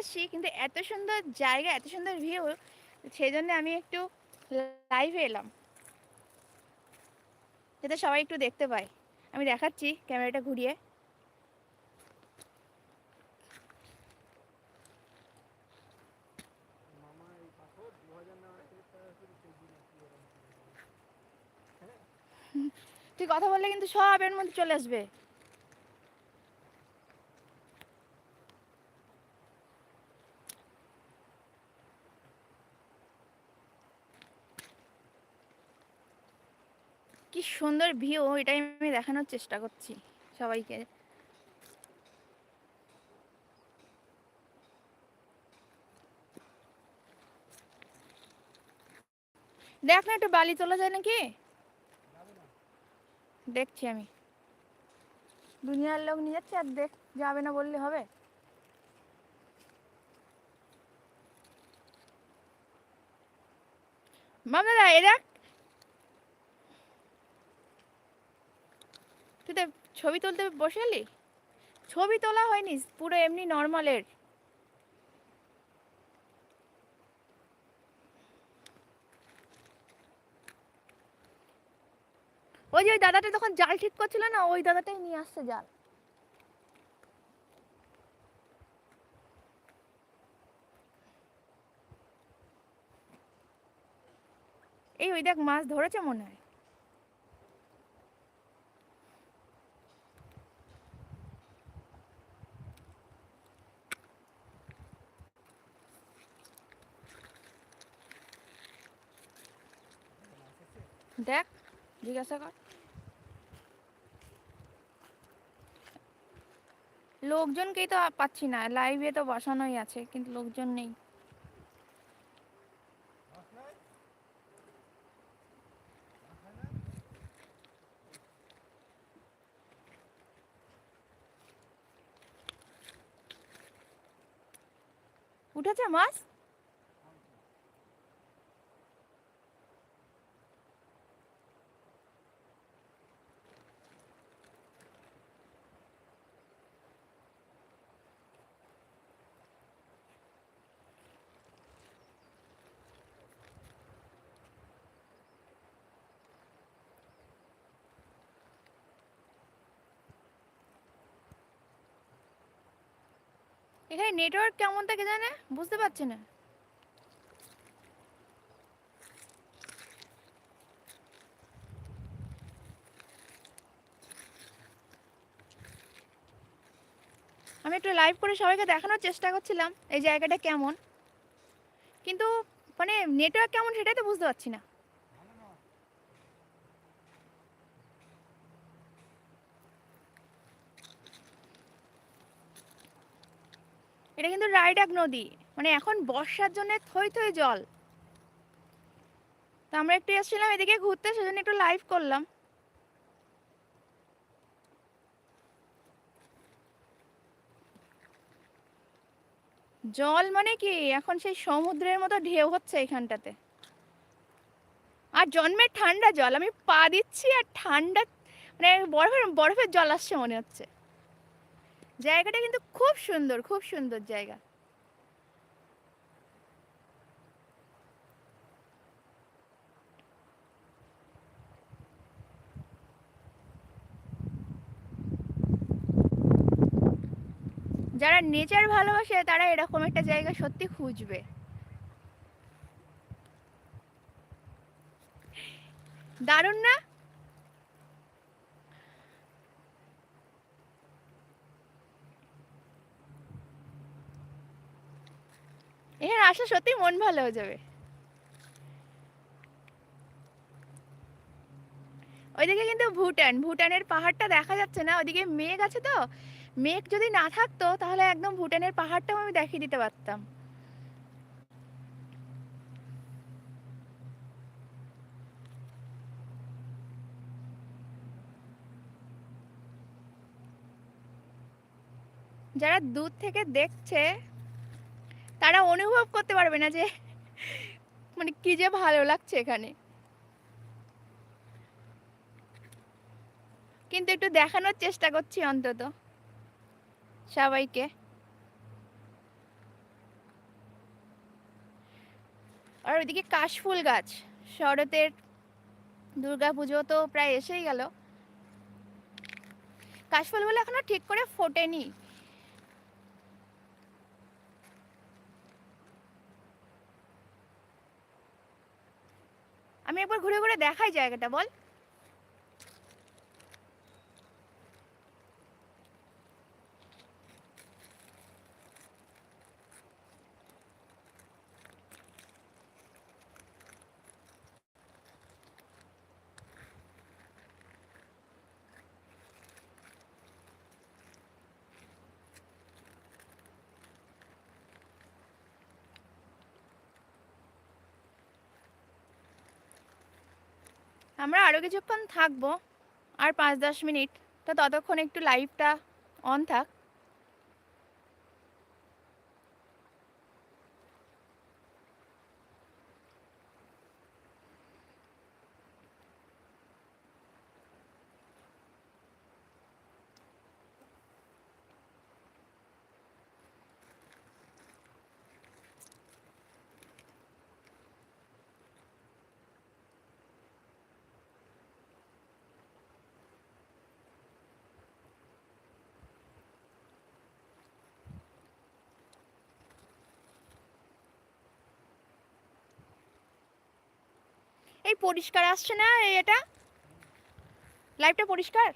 এসেছি কিন্তু এত সুন্দর জায়গা, এত সুন্দর ভিউ সেই জন্য আমি একটু লাইভে এলাম। যাতে সবাই একটু দেখতে পায়। আমি দেখাচ্ছি ক্যামেরাটা ঘুরিয়ে। তুই কথা বললে কিন্তু সব এর মধ্যে চলে আসবে কি সুন্দর ভিউ এটাই আমি দেখানোর চেষ্টা করছি সবাইকে। দেখ না, একটু বালি তোলা যায় নাকি? দেখছি আমি। দুনিয়ার লোক নিয়ে যাচ্ছে আর দেখ, যাবে না বললে হবে। মামলা এরা তুই তো ছবি তুলতে বসে এলি? ছবি তোলা হয়নি, পুরো এমনি নর্মালের। ওই যে ওই দাদাটা তখন জাল ঠিক করছিল না, ওই দাদাটাই নিয়ে আসছে জাল। এই ওই দেখ, মাছ ধরেছে মনে হয়। দেখ, জিজ্ঞাসা কর। লোকজনকেই তো পাচ্ছি না লাইভে তো বসানোই আছে, কিন্তু লোকজন নেই। উঠেছে মাছ? এখানে নেটওয়ার্ক কেমন থাকে জানে? বুঝতে পারছি না। আমি একটু লাইভ করে সবাইকে দেখানোর চেষ্টা করছিলাম, এই জায়গাটা কেমন? কিন্তু মানে নেটওয়ার্ক কেমন সেটাই তো বুঝতে পারছি না। এটা কিন্তু রায়ডাক নদী। মানে এখন বর্ষার জন্য থই থই জল। তো আমরা একটু এসেছিলাম এদিকে ঘুরতে, সেজন্য একটু লাইভ করলাম। জল মানে কি? এখন সেই সমুদ্রের মতো ঢেউ হচ্ছে এখানটাতে। আর জন্মের ঠান্ডা জল, আমি পা দিচ্ছি আর ঠান্ডা মানে বরফের বরফের জল আসছে মনে হচ্ছে। জায়গাটা কিন্তু খুব সুন্দর খুব সুন্দর জায়গা। যারা নেচার ভালোবাসে, তারা এরকম একটা জায়গা সত্যি খুঁজবে। দারুণ না? এখানে আসা সত্যি মন ভালো হয়ে যাবে। ওইদিকে কিন্তু ভুটান, ভুটানের পাহাড়টা দেখা যাচ্ছে না, ওইদিকে মেঘ আছে তো, মেঘ যদি না থাকতো তাহলে একদম ভুটানের পাহাড়টাও আমি দেখিয়ে দিতে পারতাম। যারা দূর থেকে দেখছে তারা অনুভব করতে পারবে না যে মানে কি যে ভালো লাগছে এখানে। কিন্তু একটু দেখানোর চেষ্টা করছি অন্তত সবাইকে। আর ওইদিকে কাশফুল গাছ, শরতের পুজো তো প্রায় এসেই গেল। কাশফুলগুলো এখনও ঠিক করে ফোটেনি। আমি একবার ঘুরে ঘুরে দেখাই জায়গাটা বল। আমরা আরও কিছুক্ষণ থাকব। আর পাঁচ দশ মিনিট। তো ততক্ষণ একটু লাইভটা অন থাক। এই পরিষ্কার আসছে না এটা? লাইভটা পরিষ্কার?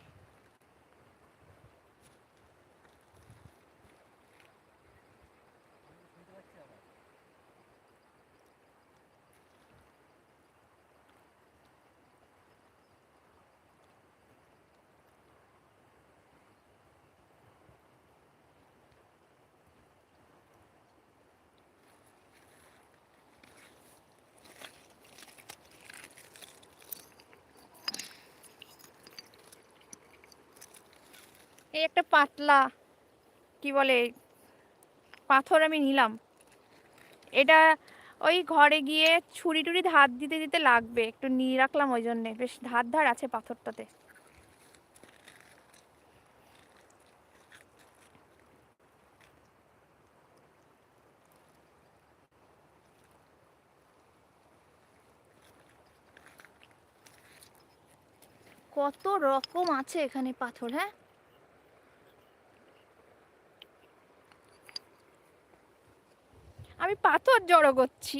এই একটা পাতলা, কি বলে, পাথর আমি নিলাম। এটা ওই ঘরে গিয়ে ছুরি টুরি ধার দিতে দিতে লাগবে, একটু নিয়ে রাখলাম ওই জন্যে। বেশ ধার ধার আছে পাথরটাতে। কত রকম আছে এখানে পাথর হ্যাঁ আমি পাথর জড়ো করছি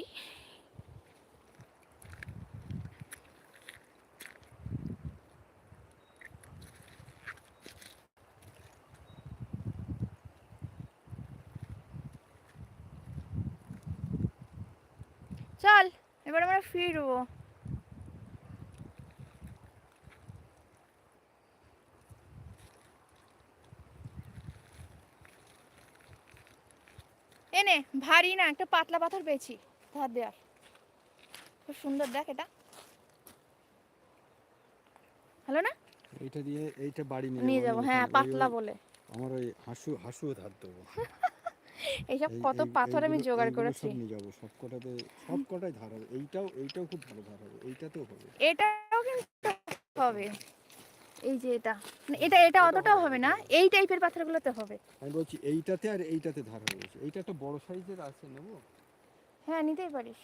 চল এবার আমরা ফিরবো এনে ভারী না একটা পাতলা পাথর পেয়েছি। ধার দেওয়ার খুব সুন্দর দেখ এটা। ভালো না? এইটা দিয়ে এইটা বাড়ি নিয়ে নিয়ে যাব হ্যাঁ পাতলা বলে। আমার ওই হাসু হাসু ধার দেবো। এইসব এই- কত পাথর আমি জোগাড় করেছি সব নিয়ে যাব সব কটাতে সব কটাই ধার হবে। এইটাও এইটাও খুব ভালো ধার হবে এইটাতেও হবে। এটাও কিন্তু হবে। এই যে এটা মানে এটা এটা অতটাও হবে না এই টাইপের পাথরগুলোতে হবে। আমি বলছি এইটাতে আর এইটাতে ধার বেশি। এইটা একটা বড় সাইজের আছে নেব? হ্যাঁ নিতেই পারিস।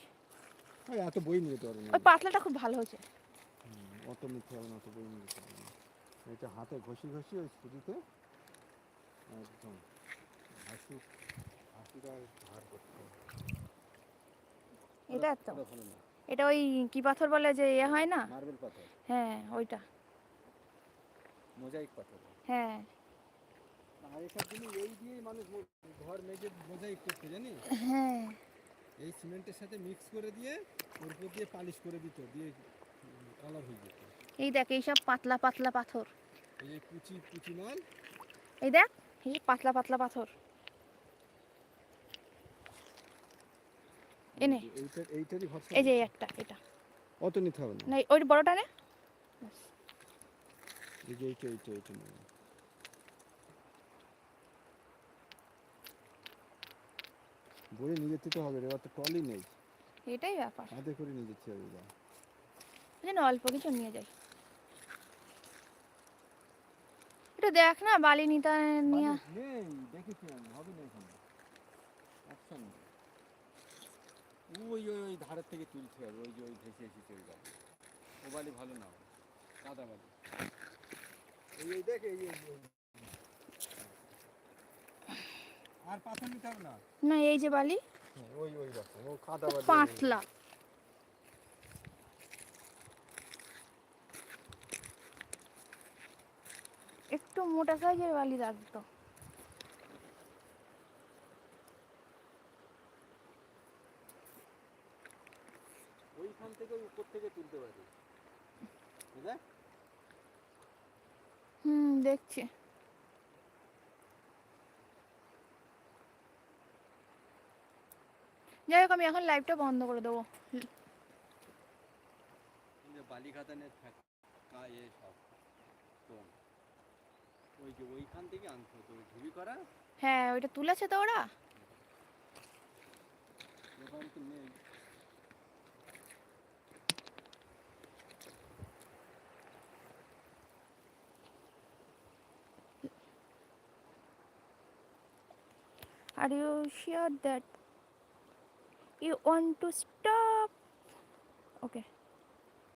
ওই এত বই নিয়ে না ওই পাতলাটা খুব ভালো হয়েছে। অত নিতে হবে না অত বই নিয়ে না এটা হাতে ঘষি ঘষি ওই ছুরিতে একদম হাসু হাসুটা ধার করতে এটা তো। এটা ওই কি পাথর বলে যে ইয়ে হয় না? মার্বেল পাথর। হ্যাঁ ওইটা। মোজাইক পাথর। হ্যাঁ। আগেকার দিনে এই দিয়েই মানুষ ঘর মেজে মোজাইক করতে জানি? হ্যাঁ। এই সিমেন্টের সাথে মিক্স করে দিয়ে ওর উপর দিয়ে পালিশ করে দিত দিয়ে কালার হয়ে যেত। এই দেখ এইসব পাতলা পাতলা পাথর। এই যে কুচি কুচি মাল। এই দেখ এই পাতলা পাতলা পাথর। এনে। এইটা এইটারই এই যে একটা এটা। অত নিতে হবে না। না ওই বড়টা নে। এই যে এইটা এইটা এইটা নিয়ে যেতে তো হবে রে, তো টলি নেই এটাই ব্যাপার হাতে করে নিয়ে যেতে হবে এবার। যেন অল্প কিছু নিয়ে যাই একটু দেখ না বালি নিতে নিয়ে নেই দেখেছি আমি হবে না এখানে অপশন ওই ওই ওই ধারের থেকে তুলতে হবে ওই যে ওই ভেসে এসেছে ওই বালি ও বালি ভালো না কাদা বালি এই এই এই এই এই। আর পাথর নিতে হবে না? না এই যে বালি। হ্যাঁ, ওই ওই রকম ও কাদা বালি। পাতলা। একটু মোটা সাইজের বালি লাগতো। ওইখান থেকে উপর থেকে তুলতে পারি হুম দেখছি। যাই হোক আমি এখন লাইভটা বন্ধ করে দেবো। এই যে বালি খাদানের থাকা এ ওই যে ওইখান থেকে আনতে হতো ওই করা? হ্যাঁ ওইটা তুলেছে তো ওরা। ওখান তো নেই। Are you sure that you want to stop?